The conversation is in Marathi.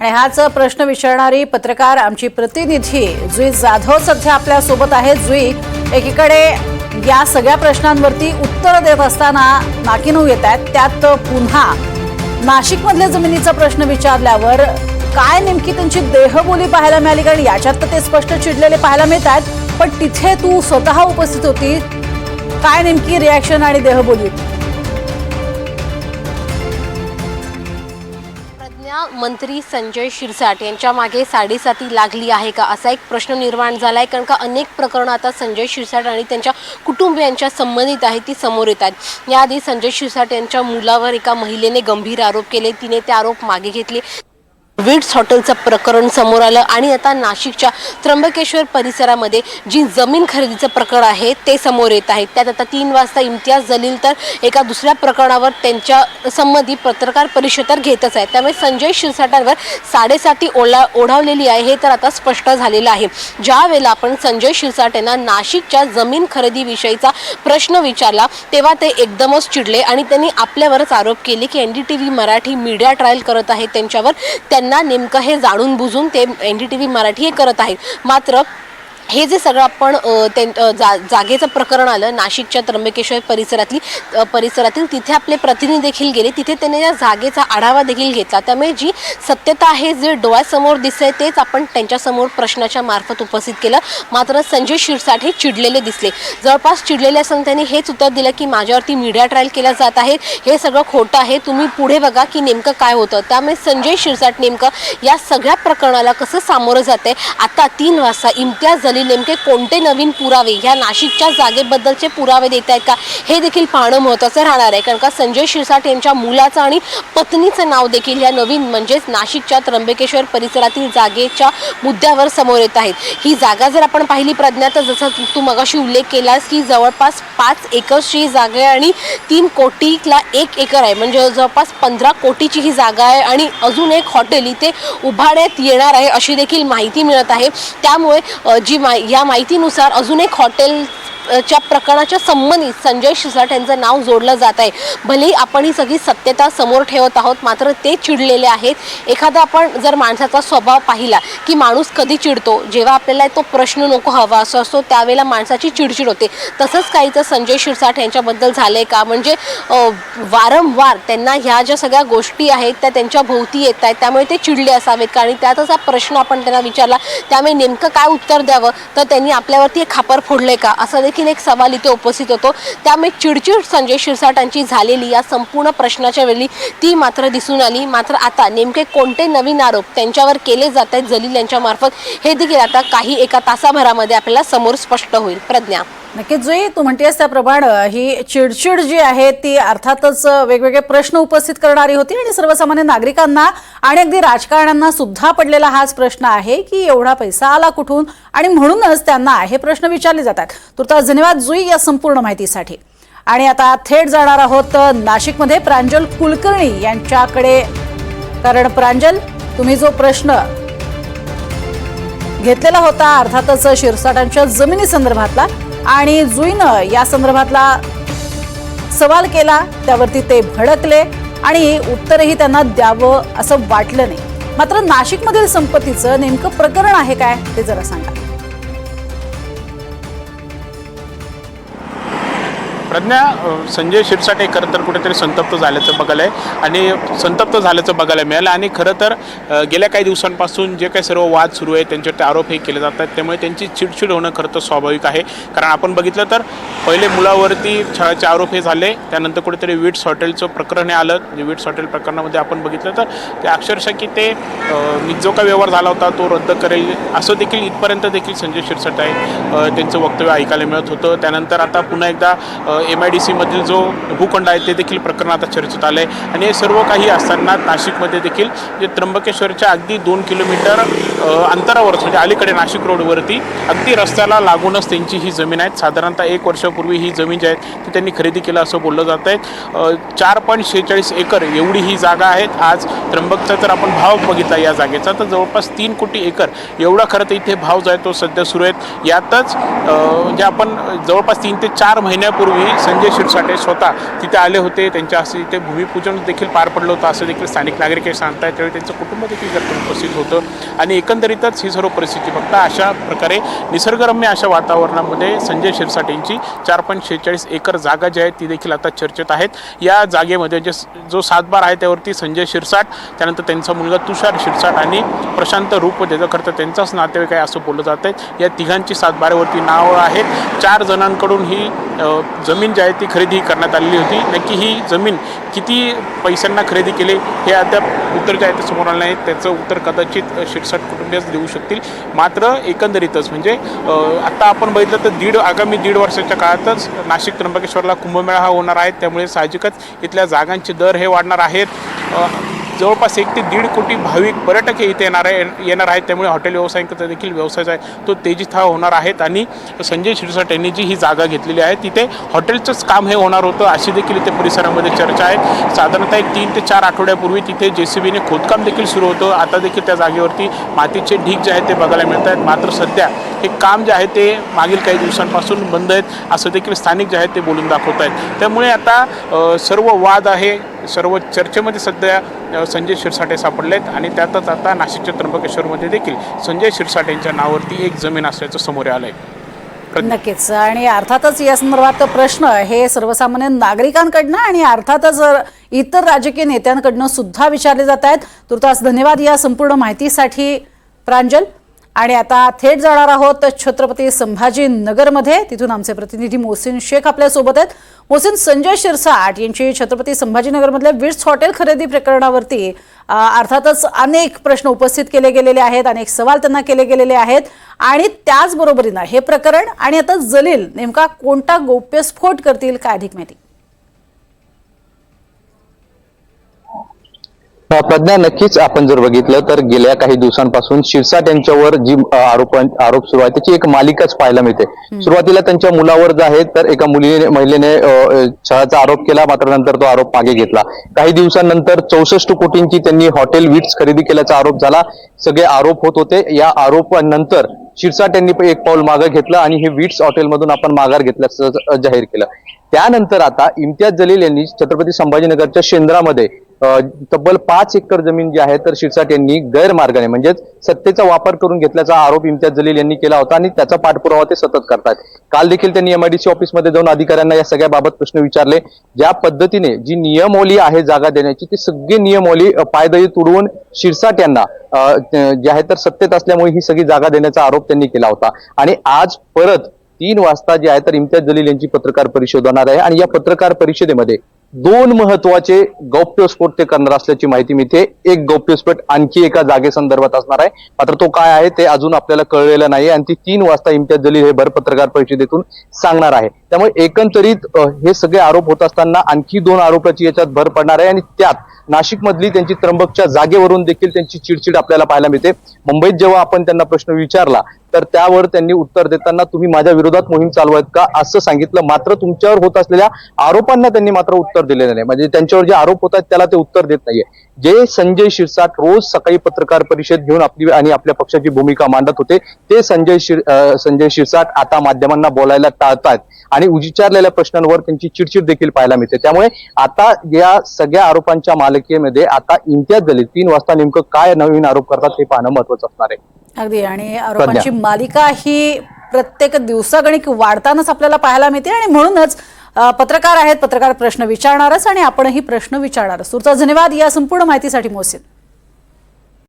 आणि हाच प्रश्न विचारणारी पत्रकार आमची प्रतिनिधी जुई जाधव सध्या आपल्यासोबत आहे जुई एकीकडे या सगळ्या प्रश्नांवरती उत्तर देत असताना नाकीनऊ येत आहेत. त्यात पुन्हा नाशिकमधल्या जमिनीचा प्रश्न विचारल्यावर काय नेमकी त्यांची देहबोली पाहायला मिळाली? कारण याच्यात तर ते स्पष्ट चिडलेले पाहायला मिळत आहेत. पण तिथे तू स्वतः उपस्थित होती. काय नेमकी रिॲक्शन आणि देहबोली? होती मंत्री संजय शिरसाट यांच्या मागे साडेसाती लागली आहे का? असा एक प्रश्न निर्माण झाला आहे कारण का अनेक प्रकरणं आता संजय शिरसाट आणि त्यांच्या कुटुंबियांच्या संबंधित आहेत ती समोर येत आहेत. याआधी संजय शिरसाट यांच्या मुलावर एका महिलेने गंभीर आरोप केले तिने ते आरोप मागे घेतले. विड्स हॉटेलचं प्रकरण समोर आलं आणि आता नाशिकच्या त्र्यंबकेश्वर परिसरामध्ये जी जमीन खरेदीचं प्रकरण आहे ते समोर येत आहे. त्यात आता तीन वाजता इम्तियाज जलील तर एका दुसऱ्या प्रकरणावर त्यांच्या संबंधी पत्रकार परिषद तर घेतच आहे त्यामुळे संजय शिरसाटांवर साडेसाती ओला ओढावलेली आहे हे तर आता स्पष्ट झालेलं आहे. ज्यावेळेला आपण संजय शिरसाट यांना नाशिकच्या जमीन खरेदीविषयीचा प्रश्न विचारला तेव्हा ते एकदमच चिडले आणि त्यांनी आपल्यावरच आरोप केले की N D T V Marathi media trial करत आहे त्यांच्यावर त्यांना नेमकं हे जाणून बुजून ते N D T V Marathi हे करत आहेत. मात्र हे जे सगळं आपण त्यां- जा जागेचं प्रकरण आलं नाशिकच्या त्र्यंबकेश्वर परिसरातली परिसरातील तिथे आपले प्रतिनिधी देखील गेले. तिथे त्यांनी या जागेचा आढावा देखील घेतला. त्यामुळे जी सत्यता आहे जे डोळ्यासमोर दिसते तेच आपण त्यांच्यासमोर प्रश्नाच्या मार्फत उपस्थित केलं. मात्र संजय शिरसाट हे चिडलेले दिसले. जवळपास चिडलेले असताना त्यांनी हेच उत्तर दिलं की माझ्यावरती मीडिया ट्रायल केला जात आहे हे सगळं खोटं आहे. तुम्ही पुढे बघा की नेमकं काय होतं. त्यामुळे संजय शिरसाट नेमकं या सगळ्या प्रकरणाला कसं सामोरं जाते आता तीन वाजता इम्तियाज जलील नेमके कोणते नवीन पुरावे ह्या नाशिकच्या जागेबद्दलचे पुरावे देत आहेत का? हे देखील पाहणं महत्त्वाचं राहणार आहे कारण का संजय शिरसाट यांच्या मुलाचं आणि पत्नीचं नाव देखील ह्या नवीन म्हणजेच नाशिकच्या त्र्यंबकेश्वर परिसरातील जागेच्या मुद्द्यावर समोर येत आहेत. ही जागा जर आपण पाहिली प्रज्ञा तर जसं तू- मगाशी उल्लेख केलास की जवळपास पाच एकरची जागा आहे आणि तीन कोटीला एक एकर आहे. म्हणजे जवळपास पंधरा कोटीची ही जागा आहे आणि अजून एक हॉटेल इथे उभारण्यात येणार आहे अशी देखील माहिती मिळत आहे. त्यामुळे जी मा या माहितीनुसार अजून एक हॉटेल च्या प्रकरणाच्या संबंधित संजय शिरसाट यांचं नाव जोडलं जात आहे. भलेही आपण ही सगळी सत्यता समोर ठेवत आहोत मात्र ते चिडलेले आहेत. एखादा आपण जर माणसाचा स्वभाव पाहिला की माणूस कधी चिडतो जेव्हा आपल्याला तो प्रश्न नको हवा असं असतो त्यावेळेला माणसाची चिडचिड होते. तसंच काहीचं संजय शिरसाट यांच्याबद्दल झालंय का? म्हणजे वारंवार त्यांना ह्या ज्या सगळ्या गोष्टी आहेत त्या त्यांच्या भोवती येत आहेत त्यामुळे ते चिडले असावेत का? आणि त्यातच हा प्रश्न आपण त्यांना विचारला त्यामुळे नेमकं काय उत्तर द्यावं? तर त्यांनी आपल्यावरती एक खापर फोडले का? असं देखील एक सवाल इथे उपस्थित होतो. त्यामुळे चिडचिड संजय शिरसाटांची झालेली या संपूर्ण प्रश्नाच्या वेळी ती मात्र दिसून आली. मात्र आता नेमके कोणते नवीन आरोप त्यांच्यावर केले जात आहेत जलील यांच्यामार्फत हे देखील आता काही एका तासाभरामध्ये आपल्याला समोर स्पष्ट होईल. प्रज्ञा. नक्कीच जुई तू म्हणतेस त्याप्रमाणे ही चिडचिड जी आहे ती अर्थातच वेगवेगळे प्रश्न उपस्थित करणारी होती आणि सर्वसामान्य नागरिकांना आणि अगदी राजकारण्यांना सुद्धा पडलेला हाच प्रश्न आहे की एवढा पैसा आला कुठून आणि म्हणूनच त्यांना हे प्रश्न विचारले जातात. तुर्तास धन्यवाद जुई या संपूर्ण माहितीसाठी. आणि आता थेट जाणार आहोत नाशिकमध्ये प्रांजल कुलकर्णी यांच्याकडे. कारण प्रांजल तुम्ही जो प्रश्न घेतलेला होता अर्थातच शिरसाटांच्या जमिनी संदर्भातला आणि जुईनं या संदर्भातला सवाल केला त्यावरती ते भडकले आणि उत्तरही त्यांना द्यावं असं वाटलं नाही. मात्र नाशिकमधील संपत्तीचं नेमकं प्रकरण आहे काय ते जरा सांगा. प्रज्ञा संजय शिरसाटे खरं तर कुठेतरी संतप्त झाल्याचं बघायला आहे. आणि संतप्त झाल्याचं बघायला मिळालं आणि खरं तर गेल्या काही दिवसांपासून जे काही सर्व वाद सुरू आहे त्यांच्यावर ते आरोप हे केले जात आहेत त्यामुळे त्यांची चिडचिड होणं खरं तर स्वाभाविक आहे. कारण आपण बघितलं तर पहिले मुलावरती छळाचे आरोप हे झाले. त्यानंतर कुठेतरी विट्स हॉटेलचं प्रकरण हे आलं. म्हणजे विट्स हॉटेल प्रकरणामध्ये आपण बघितलं तर ते अक्षरशः की ते मी जो काही व्यवहार झाला होता तो रद्द करेल. असं देखील इथपर्यंत देखील संजय शिरसाट आहे. त्यांचं वक्तव्य ऐकायला मिळत होतं. त्यानंतर आता पुन्हा एकदा एम आय डी सीमधील जो भूखंड आहे ते देखील प्रकरण आता चर्चेत आलं. आहे आणि हे सर्व काही असताना नाशिकमध्ये देखील जे त्र्यंबकेश्वरच्या अगदी दोन किलोमीटर अंतरावरच म्हणजे अलीकडे नाशिक रोडवरती अगदी रस्त्याला लागूनच त्यांची ही जमीन आहे साधारणतः एक वर्षापूर्वी ही जमीन जी आहे ती त्यांनी खरेदी केलं असं बोललं जात आहे. चार पॉईंट शेहेचाळीस एकर एवढी ही जागा आहे आज त्र्यंबकचा जर आपण भाव बघितला या जागेचा तर जवळपास तीन कोटी एकर एवढा खरं तर इथे भाव जो आहे तो सध्या सुरू आहेत. यातच जे म्हणजे आपण जवळपास तीन ते चार महिन्यापूर्वी की संजय शिरसाटे स्वतः तिथे आले होते त्यांच्या हस्ते तिथे भूमिपूजन देखील पार पडलं होतं असं देखील स्थानिक नागरिक हे सांगतायत. त्यावेळी त्यांचं कुटुंब देखील त्यातून उपस्थित होतं. आणि एकंदरीतच ही सर्व परिस्थिती फक्त अशा प्रकारे निसर्गरम्य अशा वातावरणामध्ये संजय शिरसाटेंची चार पॉईंट शेहेचाळीस एकर जागा जी आहे ती देखील आता चर्चेत आहेत. या जागेमध्ये जे जो सातबार आहे त्यावरती संजय शिरसाट त्यानंतर त्यांचा मुलगा तुषार शिरसाट आणि प्रशांत रूप ज्याचं खरं तर त्यांचाच नातेवाईक आहे असं बोललं जात आहे या तिघांची सातबाऱ्यावरती नावं आहेत. चार जणांकडून ही जमीन जमीन जी आहे ती खरेदी करण्यात आलेली होती. नक्की ही जमीन किती पैशांना खरेदी केली हे अद्याप उत्तर जे आहे ते समोर आलं नाही. त्याचं उत्तर कदाचित शिरसाट कुटुंबियच देऊ शकतील. मात्र एकंदरीतच म्हणजे आत्ता आपण बघितलं तर दीड आगामी दीड वर्षाच्या काळातच नाशिक त्र्यंबकेश्वरला कुंभमेळा हा होणार आहे. त्यामुळे साहजिकच इथल्या जागांचे दर हे वाढणार आहेत. जवळपास एक ते दीड कोटी भाविक पर्यटक हे इथे येणार आहे येणार आहेत. त्यामुळे हॉटेल व्यावसायिकांचा देखील व्यवसाय जो आहे. तो तेजीत हा होणार आहेत. आणि संजय शिरसाट यांनी जी ही जागा घेतलेली आहे तिथे हॉटेलचंच काम हे होणार होतं अशी देखील इथे परिसरामध्ये चर्चा आहे. साधारणतः एक तीन ते चार आठवड्यापूर्वी तिथे जे सी बीने खोदकाम देखील सुरू होतं. आता देखील त्या जागेवरती मातीचे ढीग जे आहेत ते बघायला मिळत आहेत मात्र सध्या हे काम जे आहे ते मागील काही दिवसांपासून बंद आहेत असं देखील स्थानिक जे आहेत ते बोलून दाखवत आहेत. त्यामुळे आता सर्व वाद आहे. सर्व चर्चेमध्ये सध्या संजय शिरसाटे आहेत आणि त्यातच आता नाशिकच्या त्र्यंबकेश्वरमध्ये देखील संजय शिरसाटे यांच्या नावावरती एक जमीन असल्याचं समोर आलं आहे नक्कीच. आणि अर्थातच या संदर्भात प्रश्न हे सर्वसामान्य नागरिकांकडनं आणि अर्थातच इतर राजकीय नेत्यांकडनं सुद्धा विचारले जात आहेत तुर्तास धन्यवाद या संपूर्ण माहितीसाठी. प्रांजल? आणि आता थेट जाणार आहोत छत्रपती संभाजीनगरमध्ये तिथून आमचे प्रतिनिधी मोहसिन शेख आपल्यासोबत आहेत. मोहसिन संजय शिरसाट यांची छत्रपती संभाजीनगरमधल्या विट्स हॉटेल खरेदी प्रकरणावरती अर्थातच अनेक प्रश्न उपस्थित केले गेलेले आहेत अनेक सवाल त्यांना केले गेलेले आहेत. आणि त्याचबरोबरीनं हे प्रकरण आणि आता जलील नेमका कोणता गौप्यस्फोट करतील काय अधिक माहिती. प्रज्ञा नक्कीच आपण जर बघितलं तर गेल्या काही दिवसांपासून शिरसाट यांच्यावर जी आरोप आरोप सुरू आहे त्याची एक मालिकाच पाहायला मिळते. सुरुवातीला त्यांच्या मुलावर जे आहे तर एका मुलीने महिलेने छळाचा आरोप केला मात्र नंतर तो आरोप मागे घेतला. काही दिवसांनंतर चौसष्ट कोटींची त्यांनी हॉटेल विट्स खरेदी केल्याचा आरोप झाला. सगळे आरोप होत होते. या आरोपानंतर शिरसाट यांनी एक पाऊल मागे घेतलं आणि हे विट्स हॉटेलमधून आपण माघार घेतल्याचं जाहीर केलं. त्यानंतर आता इम्तियाज जलील यांनी छत्रपती संभाजीनगरच्या शेंद्रामध्ये तब्बल पाच एकर जमीन जी आहे तर शिरसाट यांनी गैरमार्गाने म्हणजेच सत्तेचा वापर करून घेतल्याचा आरोप इम्तियाज जलील यांनी केला होता आणि त्याचा पाठपुरावा ते सतत करतात. काल देखील त्यांनी एमआयडीसी ऑफिसमध्ये जाऊन अधिकाऱ्यांना या सगळ्या बाबत प्रश्न विचारले. ज्या पद्धतीने जी नियमोली आहे जागा देण्याची ती सगळी नियमोली पायदळी तुडवून शिरसाट यांना जे आहे तर सत्तेत असल्यामुळे ही सगळी जागा देण्याचा आरोप त्यांनी केला होता. आणि आज परत तीन वाजता जे आहे तर इम्तियाज जलील यांची पत्रकार परिषद होणार आहे. आणि या पत्रकार परिषदेमध्ये दोन महत्त्वाचे गौप्यस्फोट ते करणार असल्याची माहिती मिळते एक गौप्यस्फोट आणखी एका जागेसंदर्भात असणार आहे. मात्र तो काय आहे ते अजून आपल्याला कळलेलं नाही आणि ती तीन वाजता इम्तियाज जलील हे भर पत्रकार परिषदेतून सांगणार आहे. त्यामुळे एकंदरीत हे सगळे आरोप होत असताना आणखी दोन आरोपाची याच्यात भर पडणार आहे. आणि त्यात नाशिकमधली त्यांची त्र्यंबकच्या जागेवरून देखील त्यांची चिडचिड आपल्याला पाहायला मिळते. मुंबईत जेव्हा आपण त्यांना प्रश्न विचारला तर त्यावर त्यांनी उत्तर देताना तुम्ही माझ्या विरोधात मोहीम चालवायत का? असं सांगितलं. मात्र तुमच्यावर होत असलेल्या आरोपांना त्यांनी मात्र उत्तर दिलेलं नाही. म्हणजे त्यांच्यावर जे आरोप होतात त्याला ते उत्तर देत नाहीये. जे संजय शिरसाट रोज सकाळी पत्रकार परिषद घेऊन आपली आणि आपल्या पक्षाची भूमिका मांडत होते ते संजय शिर संजय शिरसाट आता माध्यमांना बोलायला टाळतात आणि विचारलेल्या प्रश्नांवर त्यांची चिडचिड देखील पाहायला मिळते. त्यामुळे आता या सगळ्या आरोपांच्या मालिकेमध्ये आता इम्तियाज जलील तीन वाजता नेमकं काय नवीन आरोप करतात हे पाहणं महत्वाचं असणार आहे. अगदी. आणि आरोपांची मालिका ही प्रत्येक दिवसागणिक वाढतानाच आपल्याला पाहायला मिळते आणि म्हणूनच पत्रकार आहेत पत्रकार प्रश्न विचारणारच आणि आपणही प्रश्न विचारणारच तुमचा धन्यवाद. या संपूर्ण माहितीसाठी मोहसिन.